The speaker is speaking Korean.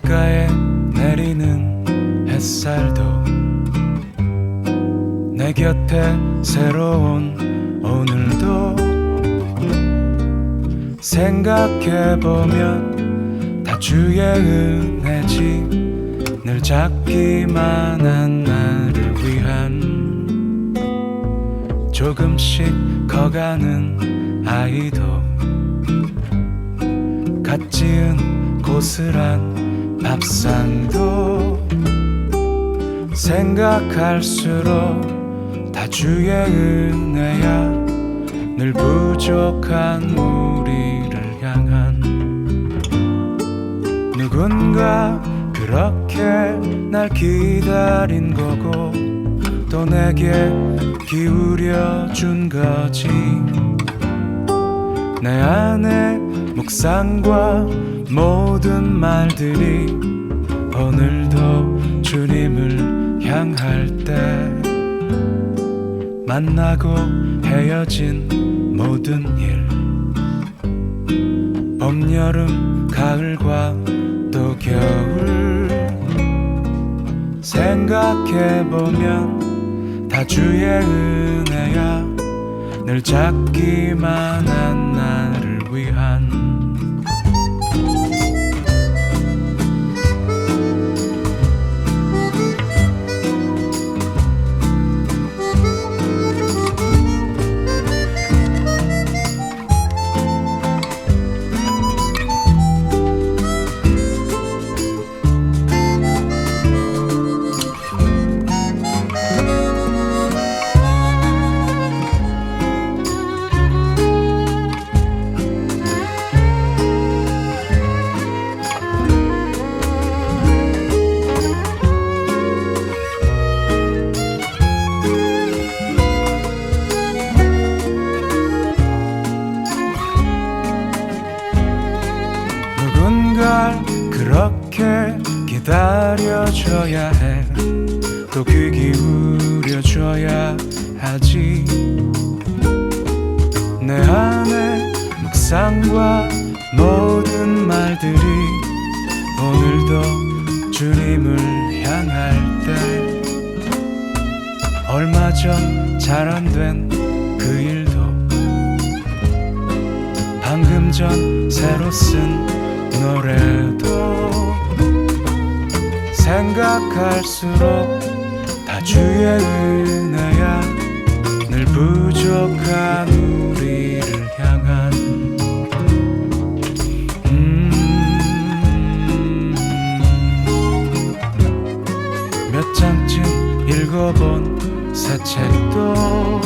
창가에 내리는 햇살도 내 곁에 새로운 오늘도 생각해보면 다 주의 은혜지 늘 잡기만 한 나를 위한 조금씩 커가는 아이도 갓 지은 고스란 밥상도 생각할수록 다 주의 은혜야. 늘 부족한 우리를 향한 누군가 그렇게 날 기다린 거고 또 내게 기울여 준 거지 내 안에 묵상과 모든 말들이 오늘도 주님을 향할 때 만나고 헤어진 모든 일 봄, 여름, 가을과 또 겨울 생각해보면 다 주의 은혜야 늘 잡기만 한 나를 위한 그렇게 기다려줘야 해. 또 귀 기울여줘야 하지. 내 안에 묵상과 모든 말들이 오늘도 주님을 향할 때 얼마 전 잘 안 된 그 일도 방금 전 새로 쓴 노래도 생각할수록 다 주의 은혜야. 늘 부족한 우리를 향한. 음, 몇 장쯤 읽어본 새 책도